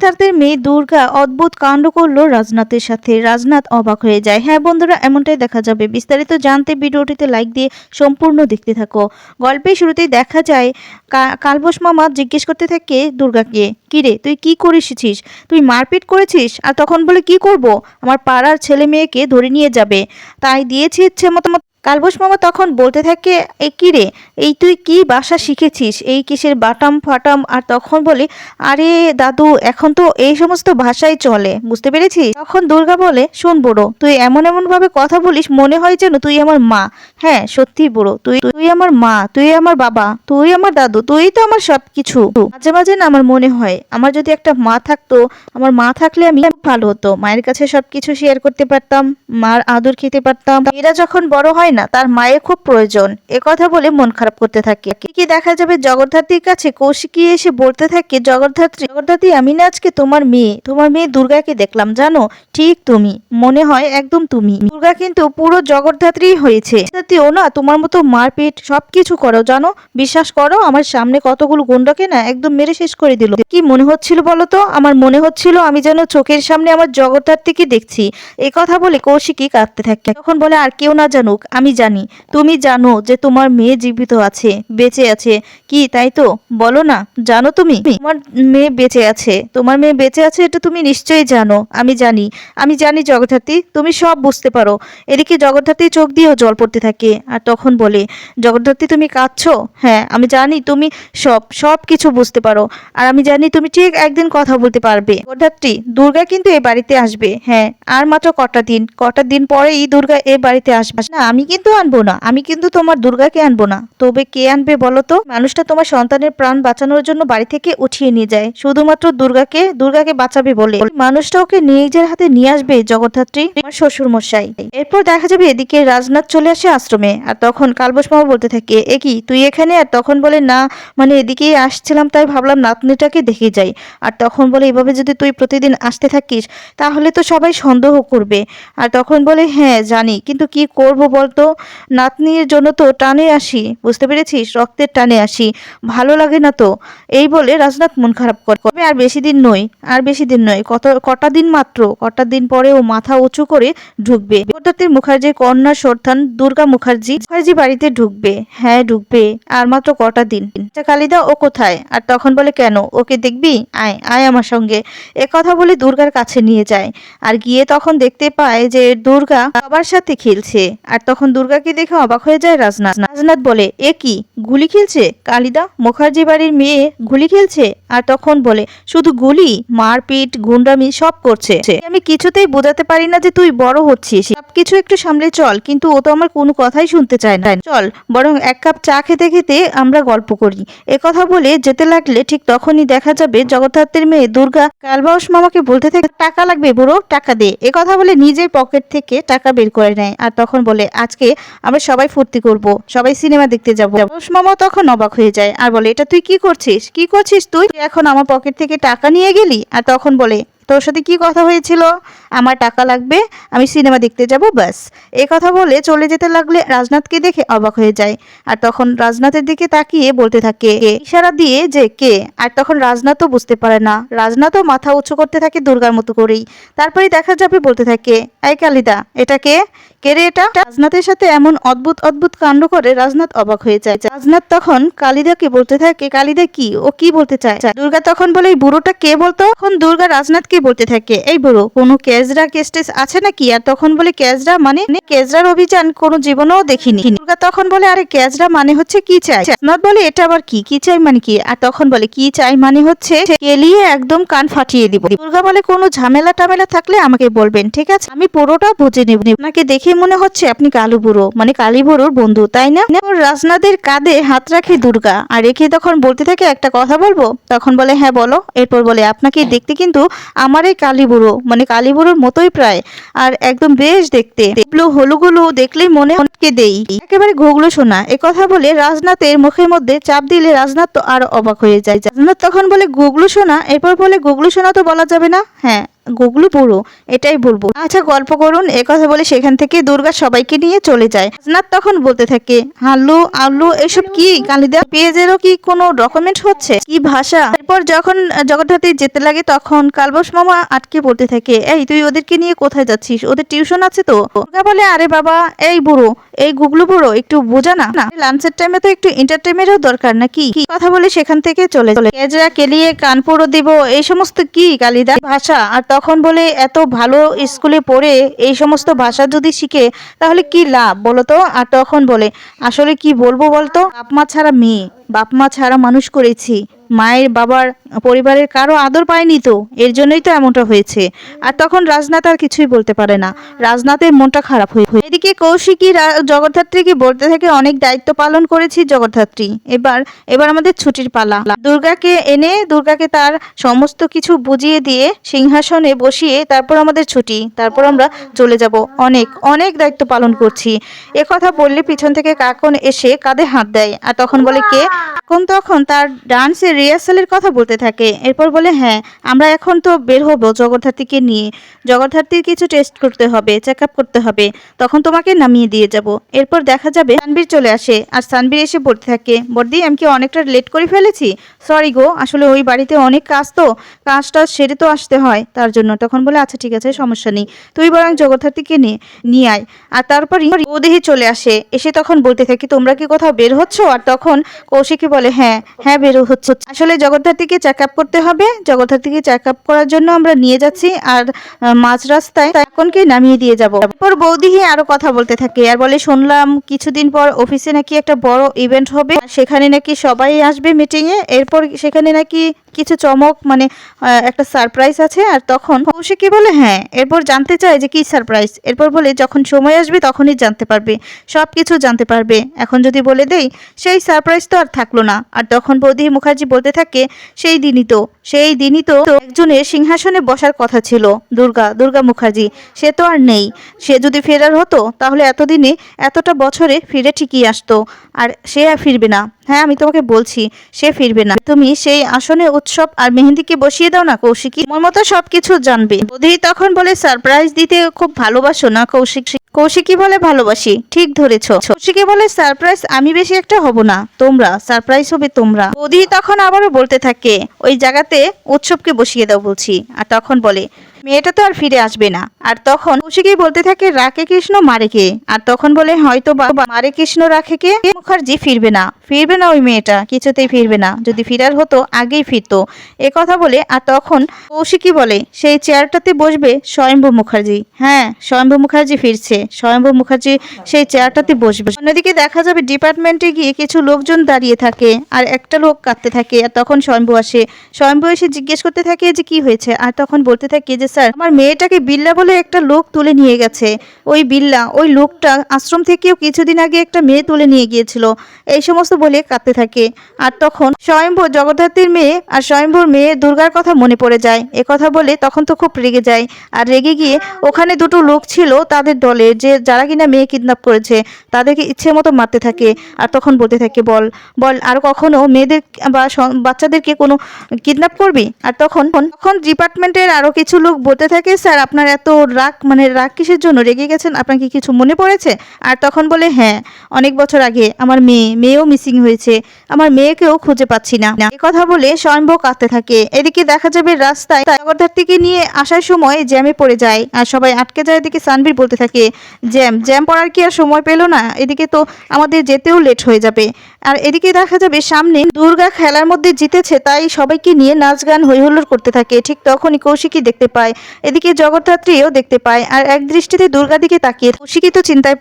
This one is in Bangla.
জগদ্ধাত্রের মেয়ে দুর্গা অদ্ভুত কাণ্ড করল রাজনাথের সাথে। রাজনাথ অবাক হয়ে যায়। হ্যাঁ বন্ধুরা, এমনটাই দেখা যাবে। বিস্তারিত জানতে ভিডিওটিতে লাইক দিয়ে সম্পূর্ণ দেখতে থাকো। গল্পের শুরুতেই দেখা যায় কালবোস মামা জিজ্ঞেস করতে থাকে দুর্গাকে কিরে তুই কি করেছিস তুই মারপিট করেছিস? আর তখন বলে, কি করব? আমার পাড়ার ছেলে মেয়েকে ধরে নিয়ে যাবে। তাই দিয়েছি ইচ্ছে মতো মতো কালবোস মামা তখন বলতে থাকে, এ কিরে এই তুই কি বাসা শিখেছিস? এই কিসের বাটাম ফাটাম? আর তখন বলে, আরে দাদু, এখন তো এই সমস্ত ভাষাই চলে, বুঝতে পেরেছিস? তখন দুর্গা বলে, শোন বড়ো, তুই এমন এমন ভাবে কথা বলিস, মনে হয় যেন তুই আমার মা। হ্যাঁ সত্যি বুড়ো। তুই তুই আমার মা, তুই আমার বাবা, তুই আমার দাদু, তুই তো আমার সব কিছু মাঝে মাঝে না আমার মনে হয়, আমার যদি একটা মা থাকতো, আমার মা থাকলে আমি ভালো হতো। মায়ের কাছে সবকিছু শেয়ার করতে পারতাম, মার আদর খেতে পারতাম। এরা যখন বড় হয় না, তার মায়ের খুব প্রয়োজন। এ কথা বলে মন খারাপ করতে থাকে। কি দেখা যাবে জগদ্ধাত্রীর কাছে কৌশিকী এসে বলতে থাকে, জগদ্ধাত্রী জগদ্ধাত্রী, আমি না আজকে তোমার মেয়ে। তোমার মেয়ে দুর্গাকে দেখলাম, জানো? ঠিক তুমি। মনে হয় একদম তুমি। দুর্গা কিন্তু পুরো জগদ্ধাত্রী হয়েছে। ও না, তোমার মতো মারপিট সবকিছু করো, জানো? বিশ্বাস করো, আমার সামনে কতগুলো গুন্ডাকে না একদম মেরে শেষ করে দিল। কি মনে হচ্ছিল বলো তো? আমার মনে হচ্ছিল আমি যেন চোখের সামনে আমার জগদ্ধাত্রীকে দেখছি। এই কথা বলে কৌশিকী কাঁদতে থাকে। তখন বলে, আর কেউ না জানুক, আমি জানি। তুমি জানো যে তোমার মেয়ে জীবিত আছে, বেঁচে আছে। কি, তাই তো? বলো না, জানো তুমি? তোমার মেয়ে বেঁচে আছে। তোমার মেয়ে বেঁচে আছে এটা তুমি নিশ্চয়ই জানো, আমি জানি। আমি জানি জগদ্ধাত্রী, তুমি সব বুঝতে পারো। এদিকে জগদ্ধাত্রী চোখ দিয়েও জল পড়তে থাকে। আর তখন বলে, জগদ্ধাত্রী, তুমি কাঁদছো? হ্যাঁ আমি জানি তুমি সব সব কিছু বুঝতে পারো। আর আমি জানি তুমি ঠিক একদিন কথা বলতে পারবে। জগদ্ধাত্রী, দুর্গা কিন্তু এ বাড়িতে আসবে। হ্যাঁ আর মাত্র কটা দিন কটা দিন পরেই দুর্গা এ বাড়িতে আসবে। না, আমি কিন্তু আনব না। আমি কিন্তু তোমার দুর্গাকে আনব না। তবে কে আনবে বলো তো? মানুষটা তোমার সন্তানের প্রাণ বাঁচানোর জন্য বাড়ি থেকে উঠিয়ে নিয়ে যায়। শুধুমাত্র দুর্গাকে দুর্গাকে বাঁচাবে বলে। মানুষটা ওকে নিজের হাতে নিয়ে আসবে জগদ্ধাত্রী আমার শ্বশুর মশাই এরপর দেখা যাবে এদিকে রাজনাথ চলে আসে আশ্রমে। আর তখন কালবোস মামা বলতে থাকে, এ কি, তুই এখানে? আর তখন বলে, না মানে এদিকেই আসছিলাম, তাই ভাবলাম নাতনিটাকে দেখে যাই। আর তখন বলে, এভাবে যদি তুই প্রতিদিন আসতে থাকিস, তাহলে তো সবাই সন্দেহ করবে। আর তখন বলে হ্যাঁ জানি, কিন্তু কি করব বলতো? নাতনির জন্য তো টানে আসি, বুঝতে পেরেছিস? রক্তের টানে আসি, ভালো লাগে না তো? এই বলে রাজনাথ মন খারাপ করে। তবে আর বেশি দিন নয়, আর বেশি দিন নয়, কত, কটা দিন মাত্র, কটা দিন পরে ও মাথা উঁচু করে ঢুকবে। জগদ্ধাত্রী মুখার্জির কন্যা সর্থান দুর্গা মুখার্জি। মুখার্জি বাড়িতে ঢুকবে। হ্যাঁ ঢুকবে। আর মাত্র কটা দিন? আচ্ছা কালিদা ও কোথায়? আর তখন বলে, কেন? ওকে দেখবি? আয় আয় আমার সঙ্গে। এ কথা বলে দুর্গার কাছে নিয়ে যায়। আর গিয়ে তখন দেখতে পায় যে দুর্গা সবার সাথে খেলছে। আর তখন দুর্গাকে দেখে অবাক হয়ে যায় রাজনাথ। রাজনাথ বলে, এ কি? গুলি খেলছে? কালিদা মুখার্জি বাড়ির মেয়ে, গুলি খেলছে? আর তখন বলে, শুধু গুলি? মারপিট, গুন্ডামি সব করছে। আমি কিছুতেই বোঝাতে পারি না যে তুই বড় হচ্ছিস। সবকিছু একটু সামলে চল, কিন্তু ও তো আমার কোনো কথাই শুনতে চায় না। চল, বরং এক কাপ চা খেতে খেতে আমরা গল্প করি। কথা বলে যেতে লাগলে ঠিক তখনই দেখা যাবে জগদ্ধাত্রের মেয়ে দুর্গা কালবাউস মামাকে বলতে থাকে, টাকা লাগবে বুড়ো, টাকা দে। কথা বলে নিজের পকেট থেকে টাকা বের করে নেয় আর তখন বলে, আজকে আমরা সবাই ফুর্তি করব, সবাই সিনেমা দেখতে যাব। মামাও তখন অবাক হয়ে যায় আর বলে, এটা তুই কি করছিস? কি করছিস তুই এখন আমার পকেট থেকে টাকা নিয়ে গেলি? আর তখন বলে তোর সাথে কি কথা হয়েছিল? আমার টাকা লাগবে, আমি সিনেমা দেখতে যাব, ব্যাস। এই কথা বলে চলে যেতে লাগলে রাজনাথকে দেখে অবাক হয়ে যায়। আর তখন রাজনাথের দিকে তাকিয়ে বলতে থাকে ইশারা দিয়ে যে কে? আর তখন রাজনাথও বুঝতে পারে না। রাজনাথও মাথা উঁচু করতে থাকে দুর্গার মতো করেই। তারপরে দেখা যাবে বলতে থাকে, এই কালিদা, এটা কে? কে রে এটা? রাজনাথের সাথে এমন অদ্ভুত অদ্ভুত কাণ্ড করে রাজনাথ অবাক হয়ে যায়। রাজনাথ তখন কালিদাকে বলতে থাকে, কালিদা কি? ও কি বলতে চায়? দুর্গা তখন বলে, এই বুড়োটা কে বলতো? তখন দুর্গা রাজনাথকে বলতে থাকে, এই বুড়ো, কোনো কেজরা কেস্টেস আছে নাকি? আর তখন বলে, কেজরা মানে কেজরার অভিযান কোনো জীবনেও দেখিনি। দুর্গা তখন বলে, আরে, কেজরা মানে হচ্ছে কি চাই? রাজনাথ বলে, এটা আবার কি? কি চাই মানে কি? আর তখন বলে, কি চাই মানে হচ্ছে কেলিয়ে একদম কান ফাটিয়ে দিব। দুর্গা বলে, কোনো ঝামেলা টামেলা থাকলে আমাকে বলবেন, ঠিক আছে? আমি পুরোটা বুঝে নেব। আপনাকে দেখে মনে হচ্ছে আপনি কালু বুড়ো মানে কালী বুড়োর বন্ধু, তাই না? ওর রাজনাথের কাঁধে হাত রাখে দুর্গা, আর রেখে তখন বলতে থাকে, একটা কথা বলব? তখন বলে হ্যাঁ বলো। এরপর বলে, আপনাকে দেখতে কিন্তু আমার এই কালী বুড়ো মানে কালী বুড়োর মতোই প্রায়, আর একদম বেশ দেখতে। এগুলো হলুগুলো দেখলেই মনে অনেককে দেই। একেবারে ঘুগলো শোনা কথা বলে রাজনাথের মুখের মধ্যে চাপ দিলে রাজনাথ তো আরও অবাক হয়ে যায়। রাজনাথ তখন বলে গুগলু শোনা এরপর বলে গুগলু শোনা তো বলা যাবে না? হ্যাঁ। গুগলু বুড়ো, এটাই বলব। আচ্ছা গল্প করুন কথা বলে সেখান থেকে দুর্গা সবাইকে নিয়ে চলে যায়। রাজনাথ তখন বলতে থাকে আলু আলু এসব কি? কালিদা পেঁয়াজেরও কি কোনো ডকুমেন্ট হচ্ছে? কি ভাষা? এরপর যখন জগদ্ধাত্রী যেতে লাগে, তখন কালবস মামা আটকে পড়তে থাকে, এই, তুই ওদেরকে নিয়ে কোথায় যাচ্ছিস? ওদের টিউশন আছে তো? দুর্গা বলে, আরে বাবা, এই বুড়ো, এই গুগলু বুড়ো, একটু বোঝা না। লাঞ্চের টাইমে তো একটু এন্টারটেনমেন্টও দরকার নাকি? কথা বলে সেখান থেকে চলে চলে কেজরা, কেলিয়ে, কানপুরও দিব, এই সমস্ত কি কালিদা ভাষা? আর তখন বলে, এত ভালো স্কুলে পড়ে এই সমস্ত ভাষা যদি শিখে, তাহলে কি লাভ বলো তো? আর তখন বলে, আসলে কি বলব বলতো? বাপ মা ছাড়া মেয়ে। বাপ মা ছাড়া মানুষ করেছি। মায়ের বাবার পরিবারের কারও আদর পায়নি তো? এর জন্যই তো এমনটা হয়েছে। আর তখন রাজনাথ আর কিছুই বলতে পারে না। রাজনাথের মনটা খারাপ হয়ে এদিকে কৌশিকী জগদ্ধাত্রীকে বলতে থাকে, অনেক দায়িত্ব পালন করেছি জগদ্ধাত্রী। এবার এবার আমাদের ছুটির পালা। দুর্গাকে এনে দুর্গাকে তার সমস্ত কিছু বুঝিয়ে দিয়ে সিংহাসনে বসিয়ে তারপর আমাদের ছুটি। তারপর আমরা চলে যাব। অনেক অনেক দায়িত্ব পালন করছি। কথা বললে পিছন থেকে কাকন এসে কাঁধে হাত দেয়। আর তখন বলে, কে? কাকন তখন তার ডান্সের রিহার্সালের কথা বলতে থাকে। এরপর বলে হ্যাঁ আমরা এখন তো বের হব জগদ্ধাত্রীকে নিয়ে। জগদ্ধাত্রীর কিছু টেস্ট করতে হবে চেক করতে হবে। তখন তোমাকে নামিয়ে দিয়ে যাব। এরপর দেখা যাবে সানবীর চলে আসে আর সানবীর এসে বলতে থাকে, বর্দি, আমি কি অনেকটা লেট করে ফেলেছি? সরি গো, আসলে ওই বাড়িতে অনেক কাজ তো, কাজটা সেরে তো আসতে হয় তার জন্য। তখন বলে আচ্ছা ঠিক আছে, সমস্যা নেই। তুই বরং জগদ্ধাত্রীকে নিয়ে নিয়ে আয়। আর তারপরই ওদেহে চলে আসে। এসে তখন বলতে থাকি, তোমরা কি কোথাও বের হচ্ছ? আর তখন কৌশিকী বলে হ্যাঁ হ্যাঁ বের, হচ্ছে আসলে জগদ্ধাত্রীকে চেক আপ করতে হবে। জগদ্ধাত্রীকে চেক আপ করার জন্য আমরা নিয়ে যাচ্ছি আর মাঝ রাস্তায় তখনকে নামিয়ে দিয়ে যাব। তারপর বৌদিহি আরও কথা বলতে থাকে আর বলে, শুনলাম কিছুদিন পর অফিসে নাকি একটা বড় ইভেন্ট হবে। সেখানে নাকি সবাই আসবে মিটিংয়ে এরপর সেখানে নাকি কিছু চমক মানে একটা সারপ্রাইজ আছে। আর তখন কৌশিকী বলে হ্যাঁ এরপর জানতে চায় যে কি সারপ্রাইজ এরপর বলে, যখন সময় আসবে তখনই জানতে পারবে সব কিছু জানতে পারবে। এখন যদি বলে দেই, সেই সারপ্রাইজ তো আর থাকল না। আর তখন বৌদি মুখার্জি বলতে থাকে, সেই দিনই তো, সেই দিনই তো একজনের সিংহাসনে বসার কথা ছিল, দুর্গা দুর্গা মুখার্জি। সে তো আর নেই। সে যদি ফেরার হতো, তাহলে এতদিনে, এতটা বছরে ফিরে ঠিকই আসতো। আর সে আর ফিরবে না। হ্যাঁ আমি তোমাকে বলছি, সে ফিরবে না। তুমি সেই আসনে উৎসব আর মেহেন্দিকে বসিয়ে দাও না, কৌশিকী? তোমার মতো সবকিছু জানবে। বৌদি তখন বলে, সারপ্রাইজ দিতে খুব ভালোবাসো না, কৌশিক? কৌশিকী বলে, ভালোবাসি, ঠিক ধরেছ। কৌশিকী বলে, সারপ্রাইজ আমি বেশি একটা হব না, তোমরা, সারপ্রাইজ হবে তোমরা। বৌদি তখন আবারও বলতে থাকে, ওই জায়গাতে উৎসবকে বসিয়ে দাও, বলছি। আর তখন বলে মেয়েটা তো আর ফিরে আসবে না। আর তখন কৌশিকী বলতে থাকে, রাখে কৃষ্ণ, মারে কে? আর তখন বলে, হয়তো বাবা মারে কৃষ্ণ, রাখে কে? মুখার্জি ফিরবে না। ফিরবে না ওই মেয়েটা, কিছুতেই ফিরবে না। যদি ফিরার হতো, আগেই ফিরতো। এ কথা বলে, আর তখন কৌশিকী বলে, সেই চেয়ারটাতে বসবে স্বয়ম্ভু মুখার্জি। হ্যাঁ স্বয়ম্ভু মুখার্জি ফিরছে। স্বয়ম্ভু মুখার্জি সেই চেয়ারটাতে বসবে। অন্যদিকে দেখা যাবে, ডিপার্টমেন্টে গিয়ে কিছু লোকজন দাঁড়িয়ে থাকে, আর একটা লোক কাঁদতে থাকে। আর তখন স্বয়ম্ভু আসে। স্বয়ম্ভু এসে জিজ্ঞেস করতে থাকে যে, কি হয়েছে? আর তখন বলতে থাকে যে স্যার। আমার মেয়েটাকে বিল্লা বলে একটা লোক তুলে নিয়ে গেছে। ওই বিল্লা, ওই লোকটা আশ্রম থেকেও কিছুদিন আগে একটা মেয়ে তুলে নিয়ে গিয়েছিল। এই সমস্ত বলে কাঁদতে থাকে। আর তখন স্বয়ম্ভু জগদ্ধাত্রীর মেয়ে আর স্বয়ম্ভুর মেয়ে দুর্গার কথা মনে পড়ে যায়। এ কথা বলে তখন তো খুব রেগে যায়। আর রেগে গিয়ে ওখানে দুটো লোক ছিল তাদের দলে যে যারা কিনা মেয়ে কিডন্যাপ করেছে, তাদেরকে ইচ্ছে মতো মারতে থাকে। আর তখন বলতে থাকে, বল বল, আর কখনো মেয়েদের বা বাচ্চাদেরকে কোনো কিডন্যাপ করবি? আর তখন তখন ডিপার্টমেন্টের আরও কিছু লোক বলতে থাকে, স্যার, আপনার এত রাগ মানে রাগ কিসের জন্য? রেগে গেছেন? আপনার কি কিছু মনে পড়েছে? আর তখন বলে হ্যাঁ অনেক বছর আগে আমার মেয়ে, মেয়েও মিসিং হয়েছে। আমার মেয়েকেও খুঁজে পাচ্ছি না। এ কথা বলে স্বয়ম্ভব কাঁদতে থাকে। এদিকে দেখা যাবে রাস্তায় জগদ্ধাত্রীকে নিয়ে আসার সময় জ্যামে পড়ে যায় আর সবাই আটকে যায়। এদিকে সানবীর বলতে থাকে, জ্যাম জ্যাম পড়ার কি আর সময় পেল না? এদিকে তো আমাদের যেতেও লেট হয়ে যাবে। আর এদিকে দেখা যাবে সামনে দুর্গা খেলার মধ্যে জিতেছে, তাই সবাইকে নিয়ে নাচ গান হৈহুল্লোড় করতে থাকে। ঠিক তখনই কৌশিকী দেখতে পায় এদিকে জগদ্ধাত্রীও দেখতে পায় আর এক দৃষ্টিতে দুর্গা দিকে তাকিয়ে কৌশিকী তো চিন্তায়